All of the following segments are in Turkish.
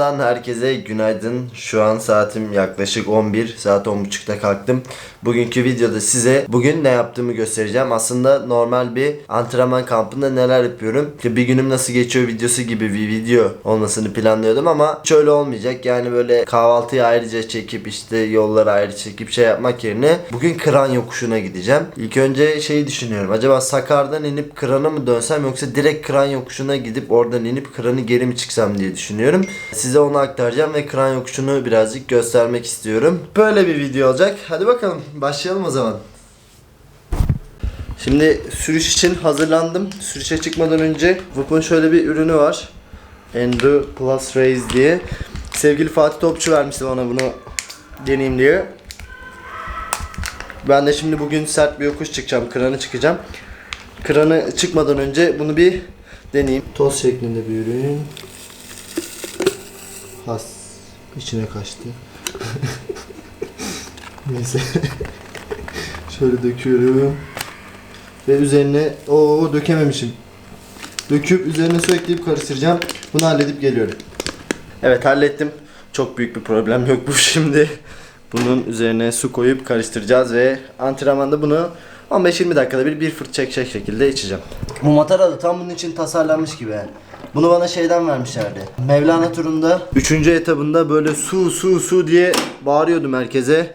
Tekrardan herkese günaydın. Şu an saatim yaklaşık 11. Saat 10.30'da kalktım. Bugünkü videoda size bugün ne yaptığımı göstereceğim. Aslında normal bir antrenman kampında neler yapıyorum. Bir günüm nasıl geçiyor videosu gibi bir video olmasını planlıyordum ama şöyle olmayacak. Yani böyle kahvaltıyı ayrıca çekip işte yolları ayrı çekip şey yapmak yerine bugün kıran yokuşuna gideceğim. İlk önce şeyi düşünüyorum. Acaba Sakar'dan inip kırana mı dönsem yoksa direkt kıran yokuşuna gidip oradan inip kıranı geri mi çıksam diye düşünüyorum. Size onu aktaracağım ve kıran yokuşunu birazcık göstermek istiyorum. Böyle bir video olacak. Hadi bakalım başlayalım o zaman. Şimdi sürüş için hazırlandım. Sürüşe çıkmadan önce Whoop'un şöyle bir ürünü var. Enduro Plus Race diye. Sevgili Fatih Topçu vermişti bana bunu deneyeyim diye. Ben de şimdi bugün sert bir yokuş çıkacağım. Kıranı çıkacağım. Kıranı çıkmadan önce bunu bir deneyeyim. Toz şeklinde bir ürün. Has. içine kaçtı. Neyse. Şöyle döküyorum. Ve üzerine o dökememişim. Döküp üzerine su ekleyip karıştıracağım. Bunu halledip geliyorum. Evet hallettim. Çok büyük bir problem yok bu şimdi. Bunun üzerine su koyup karıştıracağız ve antrenmanda bunu 15-20 dakikada bir bir fırt çekecek şekilde içeceğim. Bu matara da tam bunun için tasarlanmış gibi yani. Bunu bana şeyden vermişlerdi. Mevlana turunda 3. etabında böyle su su su diye bağırıyordum herkese.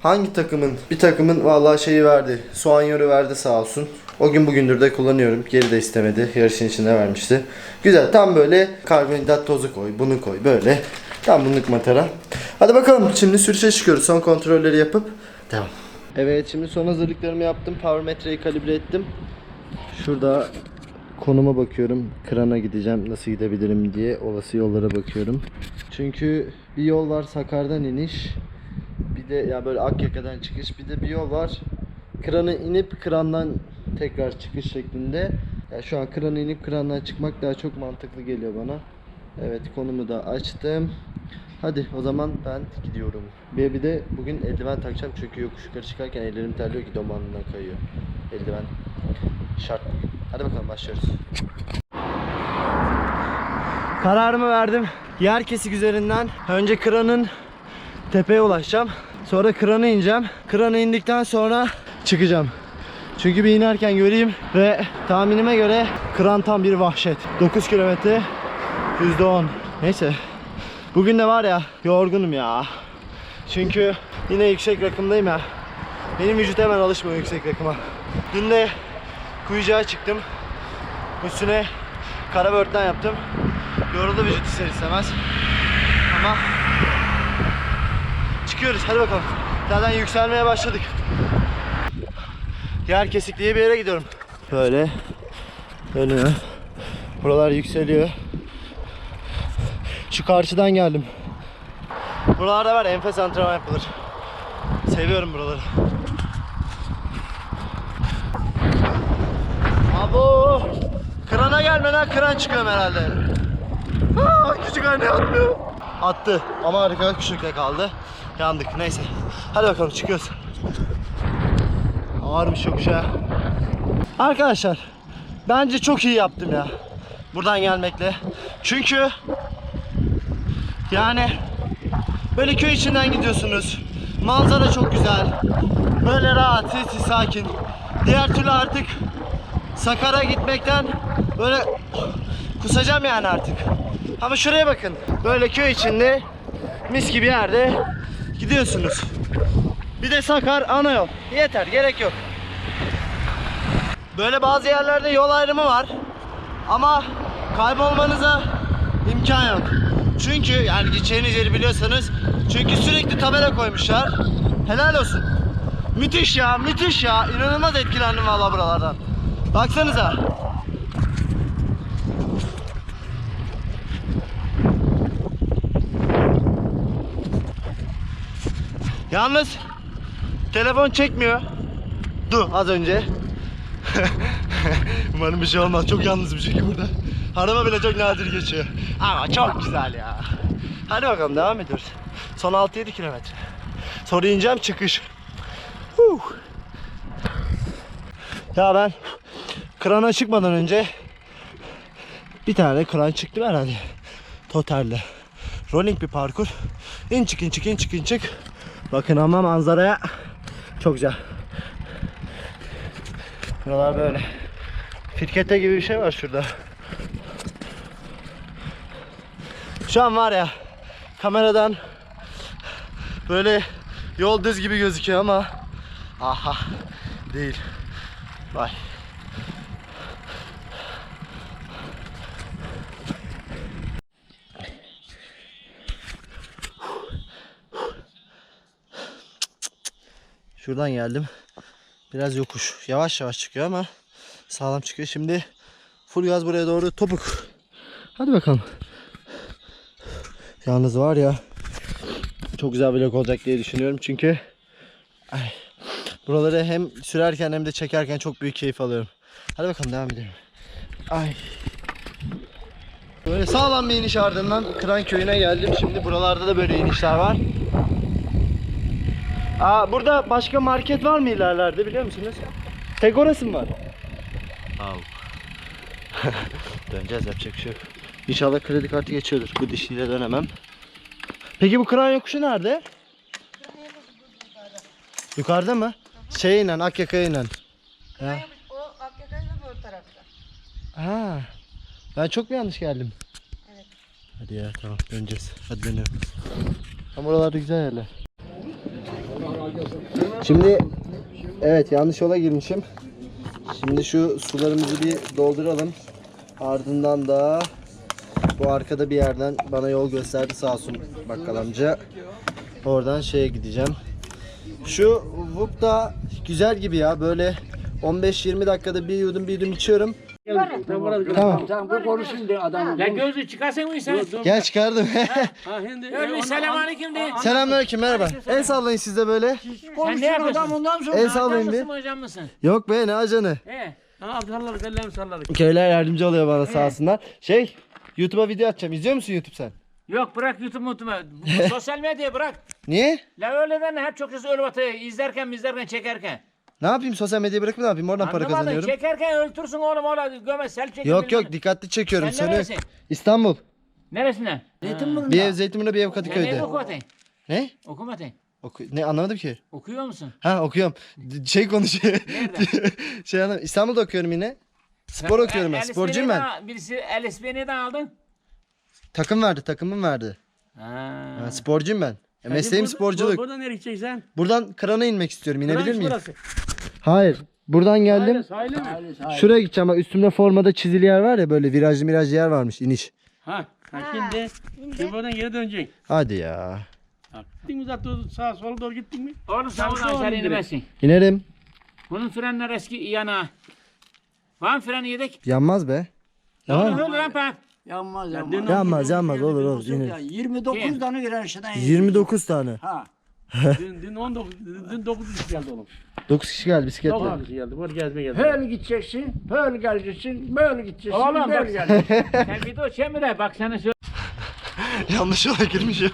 Hangi takımın? Bir takımın vallahi şeyi verdi. Soğan yörü verdi sağ olsun. O gün bugündür de kullanıyorum. Geri de istemedi. Yarışın içinde vermişti. Güzel. Tam böyle karbonhidrat tozu koy. Bunu koy. Böyle. Tam bunluk matara. Hadi bakalım. Şimdi sürüşe çıkıyoruz. Son kontrolleri yapıp devam. Evet şimdi son hazırlıklarımı yaptım. Power metreyi kalibre ettim. Şurada konuma bakıyorum. Krana gideceğim. Nasıl gidebilirim diye olası yollara bakıyorum. Çünkü bir yol var Sakar'dan iniş. Bir de ya böyle Akyaka'dan çıkış. Bir de bir yol var. Kranı inip krandan tekrar çıkış şeklinde. Ya şu an kranı inip krandan çıkmak daha çok mantıklı geliyor bana. Evet konumu da açtım. Hadi o zaman ben gidiyorum. Bir, bir de bugün eldiven takacağım çünkü yokuş yukarı çıkarken ellerim terliyor ki domanından kayıyor. Eldiven şart. Hadi bakalım başlıyoruz. Kararımı verdim. Yer kesik üzerinden önce kranın tepeye ulaşacağım. Sonra kranı ineceğim. Kranı indikten sonra çıkacağım. Çünkü bir inerken göreyim ve tahminime göre kran tam bir vahşet. 9 kilometre %10. Neyse. Bugün de var ya yorgunum ya. Çünkü yine yüksek rakımdayım ya. Benim vücut hemen alışmıyor yüksek rakıma. Dün de kuyucağa çıktım. Üstüne kara börtten yaptım. Yoruldu vücut ister istemez. Ama çıkıyoruz hadi bakalım. Zaten yükselmeye başladık. Yer kesik diye bir yere gidiyorum. Böyle dönüyor. Buralar yükseliyor. Şu karşıdan geldim. Buralarda var enfes antrenman yapılır. Seviyorum buraları. Abo! Krana gelmeden kran çıkıyorum herhalde. Aa, küçük anne atmıyor. Attı ama arka küçükte kaldı. Yandık neyse. Hadi bakalım çıkıyoruz. Ağırmış yokuş ha. Arkadaşlar bence çok iyi yaptım ya. Buradan gelmekle. Çünkü yani böyle köy içinden gidiyorsunuz. Manzara çok güzel. Böyle rahat, sessiz, sakin. Diğer türlü artık Sakar'a gitmekten böyle kusacağım yani artık. Ama şuraya bakın. Böyle köy içinde mis gibi yerde gidiyorsunuz. Bir de Sakar ana yol. Yeter gerek yok. Böyle bazı yerlerde yol ayrımı var. Ama kaybolmanıza imkan yok. Çünkü yani gideceğiniz yeri biliyorsanız çünkü sürekli tabela koymuşlar. Helal olsun. Müthiş ya, müthiş ya. İnanılmaz etkilendim valla buralardan. Baksanıza. Yalnız telefon çekmiyor. Du az önce. Umarım bir şey olmaz. Çok yalnızım çünkü burada. Araba bile çok nadir geçiyor. Ama çok güzel ya. Hadi bakalım devam ediyoruz. Son 6-7 kilometre. Sonra ineceğim çıkış. Huh. Ya ben krana çıkmadan önce bir tane kran çıktı herhalde. Totalde. rolling bir parkur. İn çık in çık in çık in çık. Bakın ama manzaraya çok güzel. Buralar böyle. Firkete gibi bir şey var şurada. Şu an var ya kameradan böyle yol düz gibi gözüküyor ama aha değil. Vay. Şuradan geldim. Biraz yokuş. Yavaş yavaş çıkıyor ama sağlam çıkıyor. Şimdi full gaz buraya doğru topuk. Hadi bakalım. Yalnız var ya çok güzel vlog olacak diye düşünüyorum çünkü ay, buraları hem sürerken hem de çekerken çok büyük keyif alıyorum. Hadi bakalım devam edelim. Ay. Böyle sağlam bir iniş ardından Kıran köyüne geldim. Şimdi buralarda da böyle inişler var. Aa, burada başka market var mı ilerlerde biliyor musunuz? Tek orası mı var? Av. Döneceğiz yapacak bir şey yok. İnşallah kredi kartı geçiyordur. Bu dişliyle dönemem. Peki bu kran yokuşu nerede? Yukarıda mı? Şeyle, Akyaka'yla. Ha. O Akyaka'yla bu tarafta. Ha. Ben çok mu yanlış geldim? Evet. Hadi ya tamam döneceğiz. Hadi dönüyorum. Ama buralarda güzel yerler. Şimdi evet yanlış yola girmişim. Şimdi şu sularımızı bir dolduralım. Ardından da bu arkada bir yerden bana yol gösterdi sağ olsun bakkal amca. Oradan şeye gideceğim. Şu Vuk da güzel gibi ya böyle 15-20 dakikada bir yudum bir yudum içiyorum. Tamam. Tamam bu konuşsun de adamın. Ya gözü çıkarsın mı sen? Gel çıkardım. Ha şimdi. Öyle selam aleyküm de. Selamünaleyküm merhaba. El sallayın siz de böyle. Sen ne yapıyorsun? Adam ondan sonra. El sallayın bir. hocam mısın? Yok be ne ajanı. He. Ha sallarız ellerimi sallarız. Köyler yardımcı oluyor bana sağ olsunlar. Şey YouTube'a video atacağım. İzliyor musun YouTube sen? Yok bırak YouTube mutumu. Sosyal medya bırak. Niye? La öyleden hep çok hızlı ölü batı. İzlerken izlerken çekerken. Ne yapayım sosyal medyayı bırakıp ne yapayım oradan para Anlamadın. kazanıyorum. Çekerken öldürsün oğlum oğlum. Göme sel çekin. Yok bilmem yok ne. dikkatli çekiyorum. Sen Seni neresin? İstanbul. Neresinden? Bir ev Zeytinburnu bir ev Kadıköy'de. okumadın? Ne? Okumadın. Oku ne anlamadım ki. Okuyor musun? Ha okuyorum. D- Şey konuşuyor. Nerede? şey anlamadım. İstanbul'da okuyorum yine. Spor okuyorum ben. el Sporcuyum ben. de- Birisi ismini neden aldın? Takım verdi, takımım verdi. Ha. Ha, sporcuyum ben. E, mesleğim sporculuk. Buradan nereye gideceksin? Buradan krana inmek istiyorum. İnebilir miyim? burası. Hayır. Buradan geldim. Sahile mi? Şuraya gideceğim. Bak üstümde formada çizili yer var ya böyle virajlı virajlı yer varmış iniş. Ha. ha şimdi. Şimdi buradan geri döneceksin. Hadi ya. Ha. Gittin mi zaten sağa sola doğru gittin mi? Sen bunu şu aşağı an inemezsin. İnerim. Bunun frenler eski yana. Var mı freni yedek? Yanmaz be. Tamam. Tamam. Öyle lan. Yanmaz Ya yanmaz. dün- Yanmaz yanmaz olur olur. Yine. ya, 29 Kim? tane virajdan 29 tane. Ha. Dün, dün 19, dün 9 kişi geldi oğlum. 9 kişi geldi bisikletle. 9 kişi geldi. Böyle gezme geldi. Böyle gideceksin, böyle geleceksin, böyle gideceksin, Oğlum bak böyle geleceksin. sen video çemire bak sana söyle. Yanlış yola girmişim.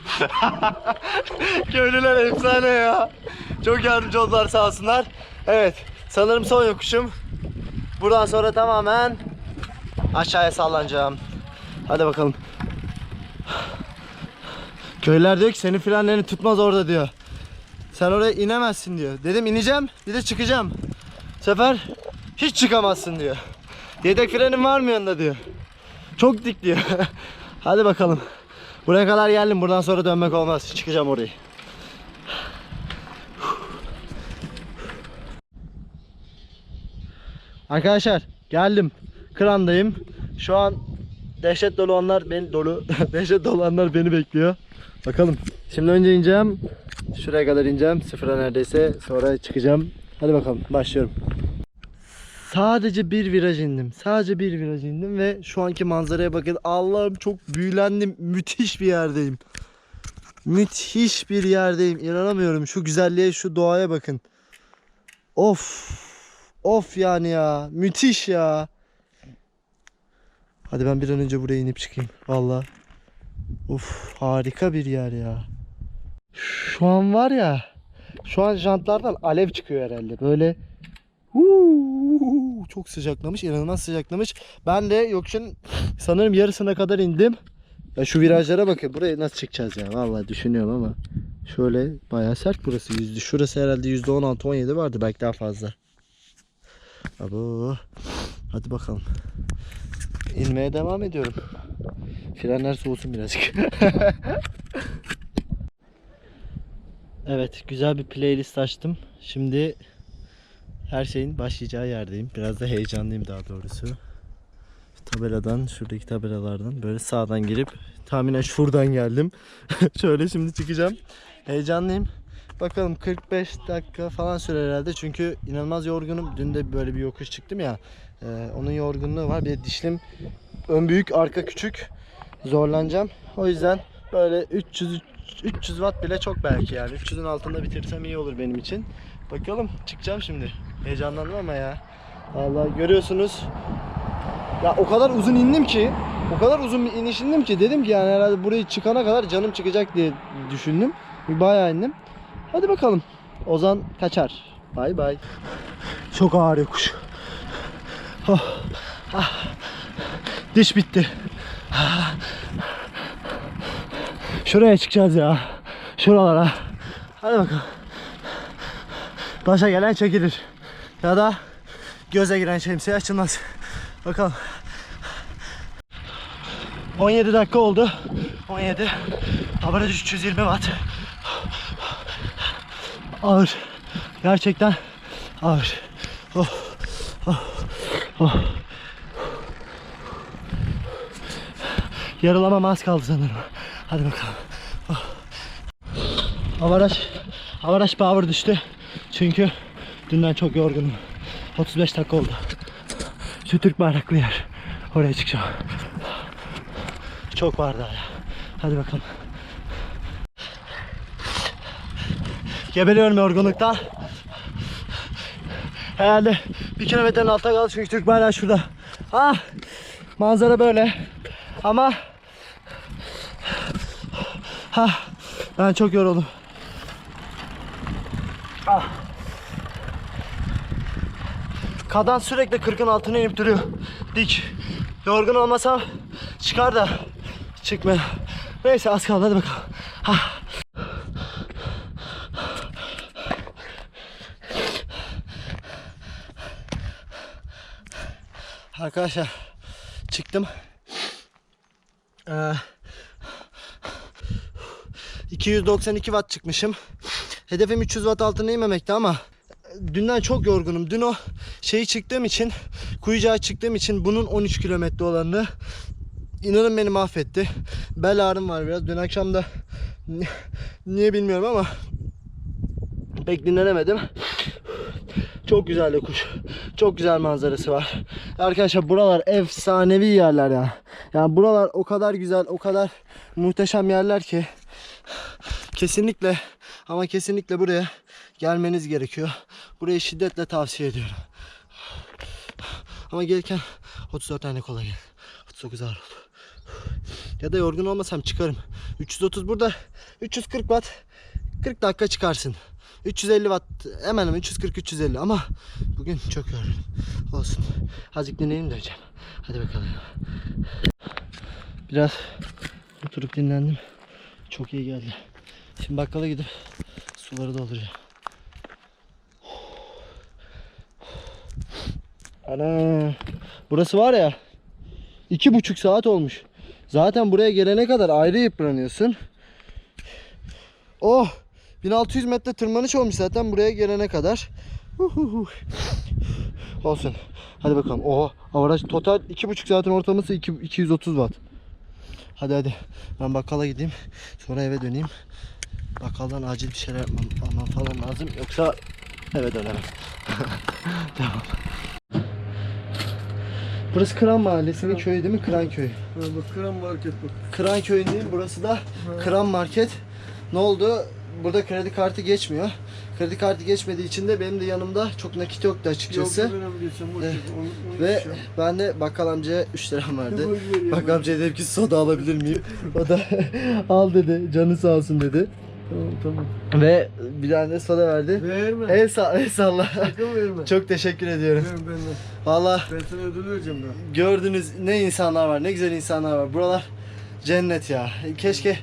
Köylüler efsane ya. Çok yardımcı oldular sağ olsunlar. Evet sanırım son yokuşum. Buradan sonra tamamen aşağıya sallanacağım. Hadi bakalım. Köylüler diyor ki senin frenlerini tutmaz orada diyor. Sen oraya inemezsin diyor. Dedim ineceğim bir de çıkacağım. Bu sefer hiç çıkamazsın diyor. Yedek frenin var mı yanında diyor. Çok dik diyor. Hadi bakalım. Buraya kadar geldim. Buradan sonra dönmek olmaz. Çıkacağım orayı. Arkadaşlar geldim. Kırandayım. Şu an dehşet dolu anlar beni dolu. dehşet dolu anlar beni bekliyor. Bakalım. Şimdi önce ineceğim. Şuraya kadar ineceğim. Sıfıra neredeyse. Sonra çıkacağım. Hadi bakalım. Başlıyorum. Sadece bir viraj indim. Sadece bir viraj indim ve şu anki manzaraya bakın. Allah'ım çok büyülendim. Müthiş bir yerdeyim. Müthiş bir yerdeyim. İnanamıyorum. Şu güzelliğe, şu doğaya bakın. Of. Of yani ya. Müthiş ya. Hadi ben bir an önce buraya inip çıkayım. Valla. Uf harika bir yer ya. Şu an var ya. Şu an jantlardan alev çıkıyor herhalde. Böyle Huu, çok sıcaklamış, inanılmaz sıcaklamış. Ben de yokuşun sanırım yarısına kadar indim. Ya şu virajlara bakın. Burayı nasıl çıkacağız ya? Vallahi düşünüyorum ama. Şöyle bayağı sert burası. Yüzde, şurası herhalde yüzde 16 17 vardı. Belki daha fazla. Abo. Hadi bakalım. İnmeye devam ediyorum. Frenler soğusun birazcık. evet, güzel bir playlist açtım. Şimdi her şeyin başlayacağı yerdeyim. Biraz da heyecanlıyım daha doğrusu. Tabeladan, şuradaki tabelalardan böyle sağdan girip tahminen şuradan geldim. Şöyle şimdi çıkacağım. Heyecanlıyım. Bakalım 45 dakika falan sürer herhalde çünkü inanılmaz yorgunum. Dün de böyle bir yokuş çıktım ya. Ee, onun yorgunluğu var. Bir dişlim ön büyük, arka küçük. Zorlanacağım. O yüzden böyle 300 300 watt bile çok belki yani. 300'ün altında bitirsem iyi olur benim için. Bakalım çıkacağım şimdi. Heyecanlandım ama ya. Vallahi görüyorsunuz. Ya o kadar uzun indim ki, o kadar uzun bir iniş indim ki dedim ki yani herhalde burayı çıkana kadar canım çıkacak diye düşündüm. Bayağı indim. Hadi bakalım. Ozan kaçar. Bay bay. Çok ağır yokuş. Oh. Ah. Diş bitti. Şuraya çıkacağız ya. Şuralara. Hadi bakalım. Başa gelen çekilir. Ya da göze giren şemsiye açılmaz. Bakalım. 17 dakika oldu. 17. Average 320 watt. Ağır. Gerçekten ağır. Oh. Oh. Oh. Yarılamam az kaldı sanırım. Hadi bakalım. Oh. Avaraj, avaraj power düştü. Çünkü dünden çok yorgunum. 35 dakika oldu. Şu Türk bayraklı yer. Oraya çıkacağım. Çok var daha. Hadi bakalım. Geberiyorum yorgunluktan. Herhalde bir kilometrenin altta kaldı çünkü Türk bayrağı şurada. Ah, manzara böyle. Ama ha, ben çok yoruldum. Ah. Kadans sürekli 40'ın altına inip duruyor. Dik. Yorgun olmasam çıkar da çıkmıyor. Neyse az kaldı hadi bakalım. Ah. Arkadaşlar çıktım. Ee, 292 watt çıkmışım. Hedefim 300 watt altına inmemekti ama dünden çok yorgunum. Dün o şeyi çıktığım için, kuyucağa çıktığım için bunun 13 kilometre olanını inanın beni mahvetti. Bel ağrım var biraz. Dün akşam da niye bilmiyorum ama pek dinlenemedim. Çok güzel yokuş. Çok güzel manzarası var. Arkadaşlar buralar efsanevi yerler ya. Yani buralar o kadar güzel, o kadar muhteşem yerler ki kesinlikle ama kesinlikle buraya gelmeniz gerekiyor. Burayı şiddetle tavsiye ediyorum. Ama gelirken 34 tane kola gel. 39 ağır oldu. Ya da yorgun olmasam çıkarım. 330 burada 340 watt 40 dakika çıkarsın. 350 watt hemen hemen 340 350 ama bugün çok yoruldum. Olsun. Azıcık dinleneyim döneceğim. Hadi bakalım. Biraz oturup dinlendim. Çok iyi geldi. Şimdi bakkala gidip suları dolduracağım. Ana. Burası var ya. iki buçuk saat olmuş. Zaten buraya gelene kadar ayrı yıpranıyorsun. Oh. 1600 metre tırmanış olmuş zaten buraya gelene kadar. Huhuhu. Olsun. Hadi bakalım. Oha. Avaraj total 2,5 saatin ortalaması 2, 230 watt. Hadi hadi. Ben bakkala gideyim. Sonra eve döneyim. Bakkaldan acil bir şeyler yapmam almam falan lazım. Yoksa eve dönemem. tamam. Burası Kıran Mahallesi'nin köyü değil mi? Kıran köyü. bu kram market bu. Kıran köyündeyim. Burası da Kıran Market. Ne oldu? Burada kredi kartı geçmiyor. Kredi kartı geçmediği için de benim de yanımda çok nakit yoktu Yok açıkçası. Onu, onu Ve içeceğim. ben de bakkal amcaya 3 liram vardı. Bakkal amcaya dedim ki soda alabilir miyim? O da al dedi. Canı sağ olsun dedi. Tamam tamam. Ve bir tane de soda verdi. Verme. El, sa el salla. Sakın verme. Çok teşekkür ediyorum. Verme benden. Valla Ben sana ödül vereceğim ben. gördünüz ne insanlar var, ne güzel insanlar var. Buralar Cennet ya. Keşke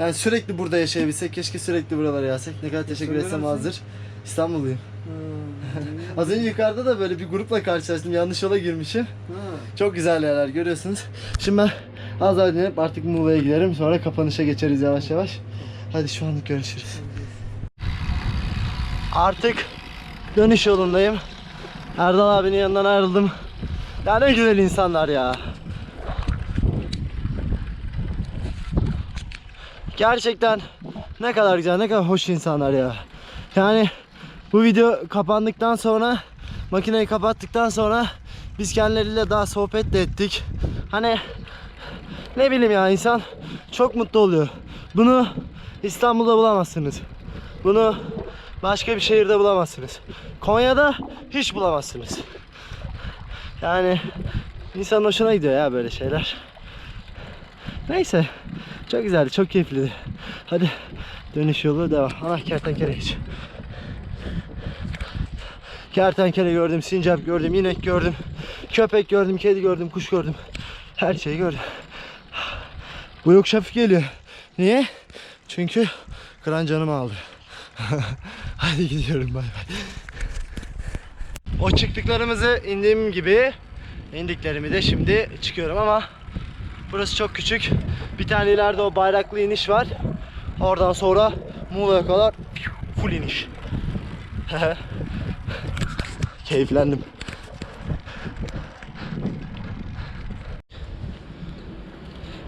yani sürekli burada yaşayabilsek. Keşke sürekli buralara gelsek. Ne kadar teşekkür etsem azdır. İstanbulluyum. Az önce yukarıda da böyle bir grupla karşılaştım. Yanlış yola girmişim. Çok güzel yerler görüyorsunuz. Şimdi ben az daha dinlenip artık Muğla'ya giderim. Sonra kapanışa geçeriz yavaş yavaş. Hadi şu anlık görüşürüz. Artık dönüş yolundayım. Erdal abinin yanından ayrıldım. Ya ne güzel insanlar ya. Gerçekten ne kadar güzel, ne kadar hoş insanlar ya. Yani bu video kapandıktan sonra, makineyi kapattıktan sonra biz kendileriyle daha sohbet de ettik. Hani ne bileyim ya insan çok mutlu oluyor. Bunu İstanbul'da bulamazsınız. Bunu başka bir şehirde bulamazsınız. Konya'da hiç bulamazsınız. Yani insanın hoşuna gidiyor ya böyle şeyler. Neyse. Çok güzeldi, çok keyifliydi. Hadi dönüş yolu devam. Ana kertenkele geç. Kertenkele gördüm, sincap gördüm, inek gördüm, köpek gördüm, kedi gördüm, kuş gördüm. Her şeyi gördüm. Bu yok şafif geliyor. Niye? Çünkü kıran canımı aldı. Hadi gidiyorum bay bay. O çıktıklarımızı indiğim gibi indiklerimi de şimdi çıkıyorum ama burası çok küçük. Bir tane ileride o bayraklı iniş var. Oradan sonra Muğla'ya kadar full iniş. Keyiflendim.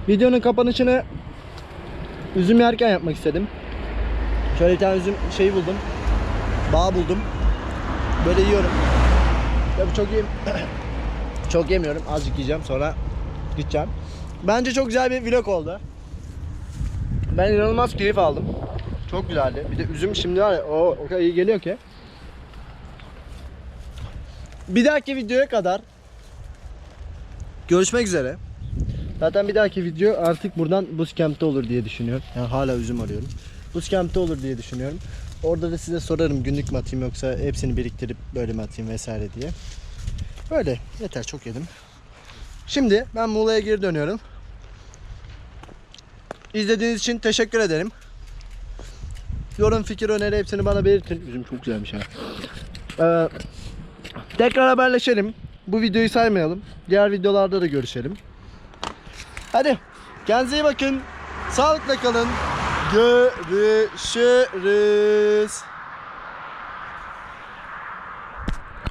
Videonun kapanışını üzüm yerken yapmak istedim. Şöyle bir tane üzüm şeyi buldum. Bağ buldum. Böyle yiyorum. Tabii çok yiyeyim. çok yemiyorum. Azıcık yiyeceğim sonra gideceğim. Bence çok güzel bir vlog oldu. Ben inanılmaz keyif aldım. Çok güzeldi. Bir de üzüm şimdi var ya o, o kadar iyi geliyor ki. Bir dahaki videoya kadar görüşmek üzere. Zaten bir dahaki video artık buradan Bootcamp'te olur diye düşünüyorum. Yani hala üzüm arıyorum. Bootcamp'te olur diye düşünüyorum. Orada da size sorarım günlük mü atayım yoksa hepsini biriktirip böyle mi atayım vesaire diye. Böyle yeter çok yedim. Şimdi ben Muğla'ya geri dönüyorum. İzlediğiniz için teşekkür ederim. Yorum, fikir, öneri hepsini bana belirtin. Üzüm çok güzelmiş ha. Ee, tekrar haberleşelim. Bu videoyu saymayalım. Diğer videolarda da görüşelim. Hadi kendinize iyi bakın. Sağlıkla kalın. Görüşürüz.